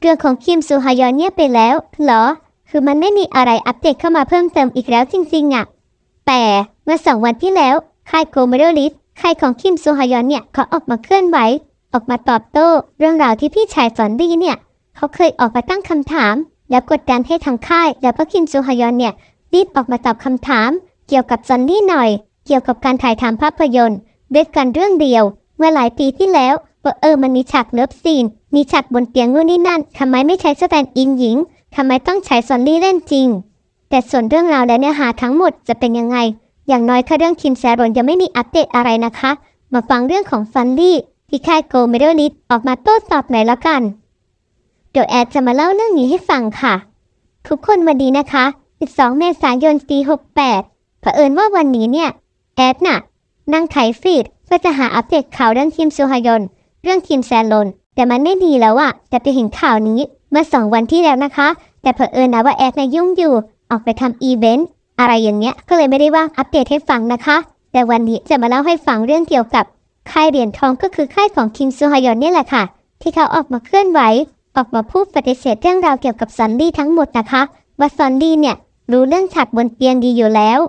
เรื่องของคิมซูฮายอนเงียบไปแล้วเหรอ คือมันไม่มีอะไรอัปเดตเข้ามาเพิ่มเติมอีกแล้วจริงๆอะแต่เมื่อสองวันที่แล้วค่ายโกเมโดลิสค่ายของคิมซูฮายอนเนี่ยเขาออกมาเคลื่อนไหว ออกมาตอบโต้ เรื่องราวที่พี่ชายสอนดีเนี่ย เขาเคยออกมาตั้งคำถาม แล้วกดดันให้ทางค่าย แล้วก็คิมซูฮยอนเนี่ยรีบออกมาตอบคำถาม เกี่ยวกับซอนนี่หน่อย เกี่ยวกับการถ่ายทำภาพยนตร์ด้วยกันเรื่องเดียว เมื่อหลายปีที่แล้วว่าเออมันมีฉากเลิฟซีน มีฉากบนเตียงนู่นนี่นั่นทำไมไม่ใช้สแตนด์อินหญิงทำไมต้องใช้ซอนนี่เล่นจริง แต่ส่วนเรื่องราวและเนื้อหาทั้งหมดจะเป็นยังไง อย่างน้อยแค่เรื่องคิมแซรอนยังไม่มีอัปเดตอะไรนะคะ มาฟังเรื่องของซอนนี่ที่ค่ายโกเมโดลิสออกมาโต้ตอบหน่อยละกัน เดี๋ยวแอดจะมาเล่าเรื่องนี้ให้ฟังค่ะ ทุกคนวันดีนะคะ 12 เมษายนปี 68 เผอิญว่าวันนี้เนี่ยแอดน่ะนั่งไถฟีดเพื่อจะหาอัปเดตข่าวเรื่องคิมซูฮยอน เรื่องคิมแซนลน แต่มันไม่ดีแล้วอะแต่ไปเห็นข่าวนี้เมื่อสองวันที่แล้วนะคะ แต่เผอิญนะว่าแอดนะยุ่งอยู่ ออกไปทำอีเวนต์อะไรอย่างเงี้ย ก็เลยไม่ได้ว่างอัปเดตให้ฟังนะคะ แต่วันนี้จะมาเล่าให้ฟังเรื่องเกี่ยวกับค่ายเหรียญทองก็คือค่ายของคิมซูฮยอนเนี่ยแหละค่ะ ที่เขาออกมาเคลื่อนไหว ออกมาพูดปฏิเสธเรื่องราวเกี่ยวกับซันดี้ทั้งหมดนะคะ ว่าซันดี้เนี่ยรู้เรื่องฉากบนเตียงดีอยู่แล้ว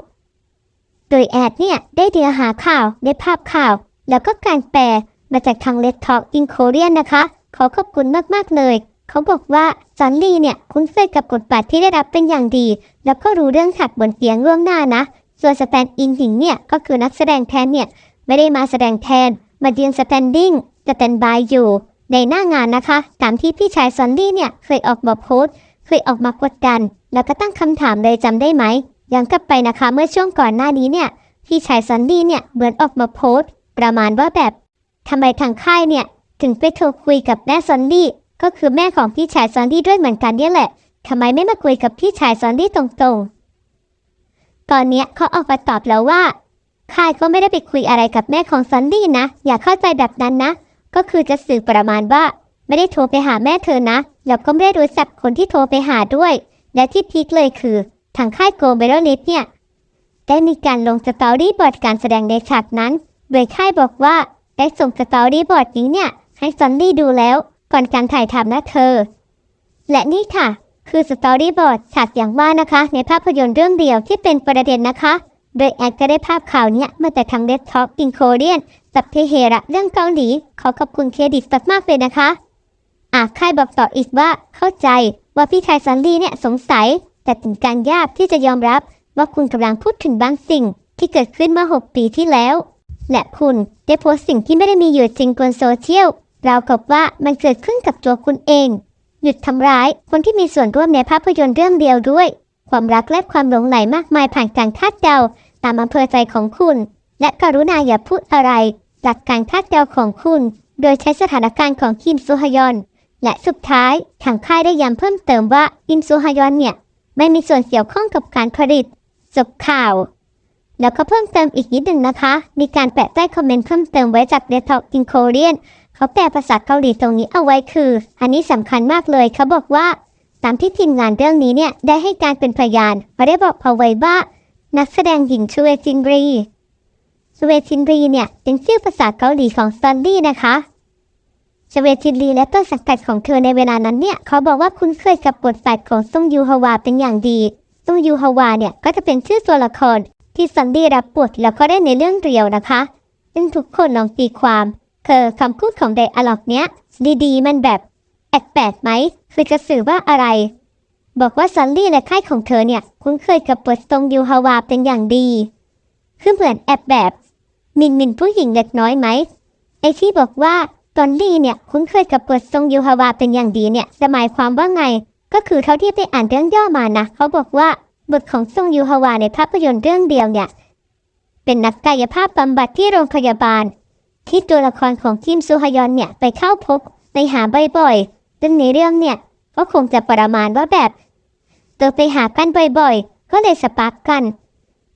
โดยแอดเนี่ยได้เดือหาข่าวได้ภาพข่าว แล้วก็การแปล มาจากทาง Let's Talk in Korean นะคะ ขอขอบคุณมากๆเลย เขาบอกว่าซันลี่เนี่ยคุ้นเคยกับบทบาทที่ได้รับเป็นอย่างดี แล้วก็รู้เรื่องฉากบนเตียงล่วงหน้านะ ส่วนสแตนด์อินหญิงเนี่ยก็คือนักแสดงแทนเนี่ยไม่ได้มาแสดงแทน มาเยืนสแตนดิ้งสแตนบายอยู่ ในหน้างานนะคะ ตามที่พี่ชายซอนดี้เนี่ยเคยออกมาโพสต์เคยออกมากดดัน แล้วก็ตั้งคำถามเลยจำได้ไหมย้อนกลับไปนะคะเมื่อช่วงก่อนหน้านี้เนี่ยพี่ชายซอนดี้เนี่ยเหมือนออกมาโพสต์ ประมาณว่าแบบ ทำไมทางค่ายเนี่ย ถึงไปโทรคุยกับแม่ซอนดี้ก็คือแม่ของพี่ชายซอนดี้ด้วยเหมือนกันเนี่ยแหละทำไมไม่มาคุยกับพี่ชายซอนดี้ตรงๆ ตอนเนี้ยเขาออกมาตอบแล้วว่าค่ายก็ไม่ได้ไปคุยอะไรกับแม่ของซอนดี้นะ อย่าเข้าใจแบบนั้นนะ ก็คือจะสื่อประมาณว่า ไม่ได้โทรไปหาแม่เธอนะ แล้วก็ไม่ได้รู้จักคนที่โทรไปหาด้วย และที่พีคเลยคือ ทางค่ายโกเบโรลิสเนี่ย ได้มีการลงสตอรี่บอร์ดการแสดงในฉากนั้น โดยค่ายบอกว่า ได้ส่งสตอรี่บอร์ดนี้เนี่ย ให้ซอนนี่ดูแล้วก่อนการถ่ายทำนะเธอ และนี่ค่ะ คือสตอรี่บอร์ดฉากอย่างว่านะคะ ในภาพยนตร์เรื่องเดียวที่เป็นประเด็นนะคะ โดยแอดก็ได้ภาพข่าวเนี้ยมาแต่ทางเดสท็อปอินโคเรียนสับเทเฮระเรื่องเกาหลีขอขอบคุณเครดิตมากๆเลยนะคะอะค่ายบอกต่ออีกว่าเข้าใจว่าพี่ชายซันลี่เนี่ยสงสัย แต่ถึงการยากที่จะยอมรับว่าคุณกำลังพูดถึงบางสิ่งที่เกิดขึ้นเมื่อ 6 ปีที่แล้ว และคุณได้โพสต์สิ่งที่ไม่ได้มีอยู่จริงบนโซเชียลราวกับว่ามันเกิดขึ้นกับตัวคุณเอง หยุดทำร้ายคนที่มีส่วนร่วมในภาพยนตร์เรื่องเดียวด้วย ความรักและความหลงใหลมากมายผ่านการคาดเดาตามอำเภอใจของคุณ และกรุณาอย่าพูดอะไรจากการคาดเดาของคุณ โดยใช้สถานการณ์ของคิมซูฮยอน และสุดท้ายทางค่ายได้ย้ำเพิ่มเติมว่าคิมซูฮยอนเนี่ยไม่มีส่วนเกี่ยวข้องกับการผลิตจบข่าว แล้วก็เพิ่มเติมอีกนิดหนึ่งนะคะ มีการแปะใต้คอมเมนต์เพิ่มเติมไว้จากเดทอกอินโคเรียนเขาแปลภาษาเกาหลีตรงนี้เอาไว้คือ อันนี้สำคัญมากเลยเขาบอกว่า ตามที่ทีมงานเรื่องนี้เนี่ยได้ให้การเป็นพยานมาได้บอกเอาไว้ว่า นักแสดงหญิงชเวจินรีชเวจินรีเนี่ยเป็นชื่อภาษาเกาหลีของซอนดี้นะคะชเวจินรีและต้นสังกัดของเธอในเวลานั้นเนี่ยเขาบอกว่าคุ้นเคยกับบทบาทของซงยูฮวาเป็นอย่างดีซงยูฮวาเนี่ยก็จะเป็นชื่อตัวละคร ที่ซอนดี้รับบทแล้วก็ได้ในเรื่องเดียวนะคะซึ่งทุกคนลองตีความคือคำพูดของไดอะล็อกเนี้ย ดีๆ มันแบบแปลกๆไหมคือจะสื่อว่าอะไร บอกว่าซันลี่และค่ายของเธอเนี่ยคุ้นเคยกับบททรงยูฮาวาเป็นอย่างดี คือเหมือนแอบแบบมินมินผู้หญิงเล็กน้อยไหมไอที่บอกว่าตอนลี่เนี่ยคุ้นเคยกับบททรงยูฮาวาเป็นอย่างดีเนี่ยจะหมายความว่าไง ก็คือเท่าที่ไปอ่านเรื่องย่อมานะเขาบอกว่า บทของทรงยูฮาวาในภาพยนตร์เรื่องเดียวเนี่ย เป็นนักกายภาพบำบัดที่โรงพยาบาล ที่ตัวละครของคิมซูฮยอนเนี่ยไปเข้าพบไปหาบ่อยๆซึ่งในเรื่องเนี่ยก็คงจะประมาณว่าแบบเธอไปหากันบ่อยๆ ก็เลยสปาร์กกัน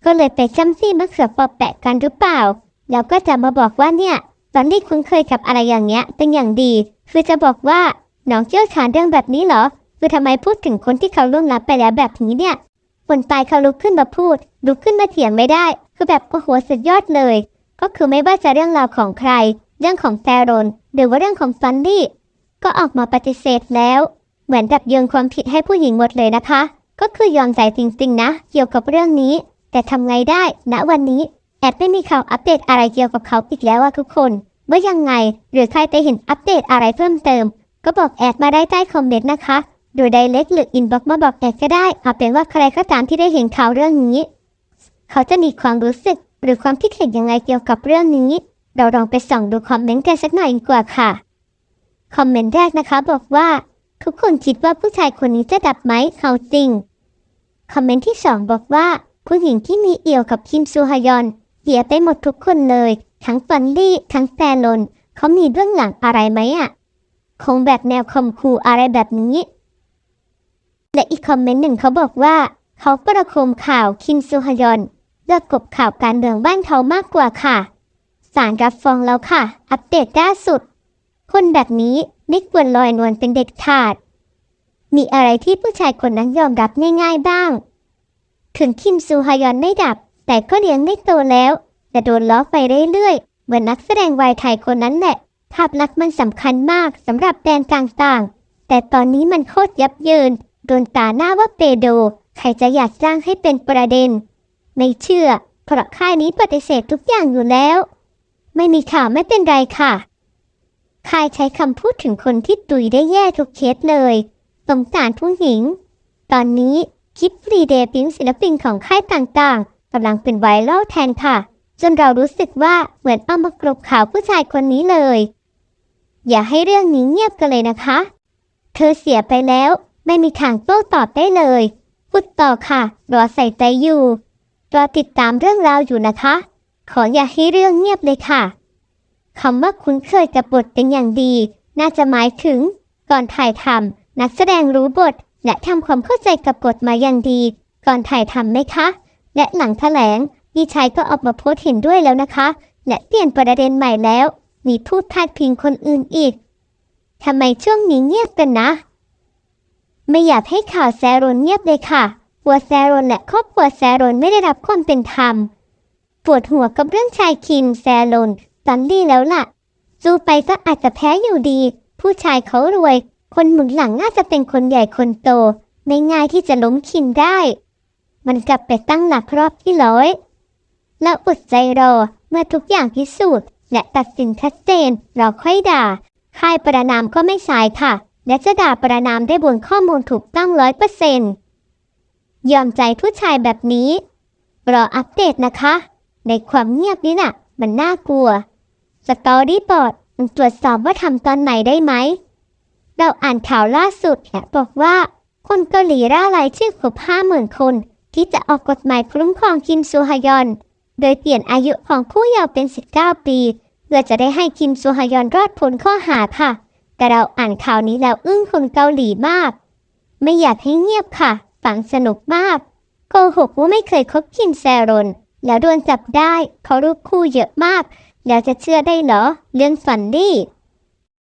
ก็เลยไปจำซี่มะเขือปอแปะกันหรือเปล่า แล้วก็จะมาบอกว่าเนี่ยตอนที่คุ้นเคยกับอะไรอย่างเงี้ยเป็นอย่างดี คือจะบอกว่าน้องเชี่ยวชาญเรื่องแบบนี้เหรอ คือทำไมพูดถึงคนที่เขาล่วงลับไปแล้วแบบนี้เนี่ย คนตายเขาลุกขึ้นมาพูดลุกขึ้นมาเถียงไม่ได้ คือแบบโอ้โหสุดยอดเลย ก็คือไม่ว่าจะเรื่องราวของใคร เรื่องของแซรอนหรือว่าเรื่องของซันดี้ก็ออกมาปฏิเสธแล้ว เหมือนดับโยงความผิดให้ผู้หญิงหมดเลยนะคะ ก็คือยอมใจจริงๆนะ เกี่ยวกับเรื่องนี้ แต่ทำไงได้ณวันนี้แอดไม่มีข่าวอัปเดตอะไรเกี่ยวกับเขาอีกแล้วอะทุกคนเมื่อยังไง หรือใครได้เห็นอัปเดตอะไรเพิ่มเติม ก็บอกแอดมาได้ใต้คอมเมนต์นะคะ ดยไดเ c กหรืออินบ็อกมาบอกแอดก็ได้เอาเป็นว่าใครก็ตามที่ได้เห็นข่าวเรื่องนี้ เขาจะมีความรู้สึกหรือความคิดเห็นยังไงเกี่ยวกับเรื่องนี้ เราลองไปส่องดูคอมเมนต์กันสักหน่อยดีกว่าค่ะ คอมเมนต์แรกนะคะบอกว่า ทุกคนคิดว่าผู้ชายคนนี้จะดับไหมเขาจริง คอมเมนต์ที่สองบอกว่า ผู้หญิงที่มีเอี่ยวกับคิมซูฮยอนเสียไปหมดทุกคนเลย ทั้งฟันลี่ทั้งแซลนเขามีเรื่องหลังอะไรไหมอะ คงแบบแนวคมคูอะไรแบบนี้ และอีกคอมเมนต์หนึ่งเขาบอกว่า เขาประโคมข่าวคิมซูฮยอนเลือกกบข่าวการเมืองบ้านเขามากกว่าค่ะสารรับฟ้องแล้วค่ะ อัปเดตล่าสุด คนแบบนี้ไม่ควรลอยนวลเป็นเด็กขาด มีอะไรที่ผู้ชายคนนั้นยอมรับง่ายๆบ้าง ถึงคิมซูฮยอนไม่ดับ แต่ก็เลี้ยงไม่โตแล้ว แต่โดนล้อไปเรื่อยๆ เหมือนนักแสดงวายไทยคนนั้นแหละ ภาพลักษณ์มันสำคัญมากสำหรับแบรนด์ต่างๆ แต่ตอนนี้มันโคตรยับเยิน โดนตาหน้าว่าเปโด ใครจะอยากจ้างให้เป็นประเด็น ไม่เชื่อ เพราะค่ายนี้ปฏิเสธทุกอย่างอยู่แล้ว ไม่มีข่าวไม่เป็นไรค่ะ ค่ายใช้คำพูดถึงคนที่ตุยได้แย่ทุกเคสเลยสงสารผู้หญิง ตอนนี้คลิปฟรีเดย์ปิ้งศิลปินของค่ายต่างๆกำลังเป็นไวรัลแทนค่ะ จนเรารู้สึกว่าเหมือนเอามากรบข่าวผู้ชายคนนี้เลย อย่าให้เรื่องนี้เงียบกันเลยนะคะ เธอเสียไปแล้ว ไม่มีทางโต้ตอบได้เลย พูดต่อค่ะ รอใส่ใจอยู่ รอติดตามเรื่องราวอยู่นะคะ ขออย่าให้เรื่องเงียบเลยค่ะคำว่าคุ้นเคยกับบทเป็นอย่างดี น่าจะหมายถึง ก่อนถ่ายทำนักแสดงรู้บท และทำความเข้าใจกับบทมาอย่างดี ก่อนถ่ายทำไหมคะ และหลังแถลงดีชัยก็ออกมาโพสต์เห็นด้วยแล้วนะคะ และเปลี่ยนประเด็นใหม่แล้ว มีพูดพาดพิงคนอื่นอีกทำไมช่วงนี้เงียบกันนะ ไม่อยากให้ข่าวแซรอนเงียบเลยค่ะกลัวแซรอนและครอบครัวแซรอนไม่ได้รับความเป็นธรรม ปวดหัวกับเรื่องชายคิมแซรอนซันลี่แล้วล่ะสู้ไปก็อาจจะแพ้อยู่ดี ผู้ชายเขารวย คนหมุนหลังน่าจะเป็นคนใหญ่คนโต ไม่ง่ายที่จะล้มคิมได้ มันกลับไปตั้งหลักรอบที่ร้อย แล้วอดใจรอเมื่อทุกอย่างพิสูจน์ และตัดสินชัดเจนเราค่อยด่าค่ายประนามก็ไม่สายค่ะ และจะด่าประนามได้บนข้อมูลถูกต้องร้อยเปอร์เซนต์ยอมใจผู้ชายแบบนี้ รออัปเดตนะคะ ในความเงียบนี้น่ะ มันน่ากลัว สตอรี่บอร์ดตรวจสอบว่าทำตอนไหนได้ไหม เราอ่านข่าวล่าสุดและบอกว่า คนเกาหลีร่ารายชื่อครบห้าหมื่นคน ที่จะออกกฎหมายคุ้มครองคิมซูฮยอน โดยเปลี่ยนอายุของผู้เยาว์เป็น 19 ปี เพื่อจะได้ให้คิมซูฮยอนรอดพ้นข้อหาค่ะ แต่เราอ่านข่าวนี้แล้วอึ้งคนเกาหลีมาก ไม่อยากให้เงียบค่ะฟังสนุกมากโกหกว่าไม่เคยคบคินแซรอนแล้วโดนจับได้เขารูปคู่เยอะมาก แล้วจะเชื่อได้เหรอ เรื่องฝันดี้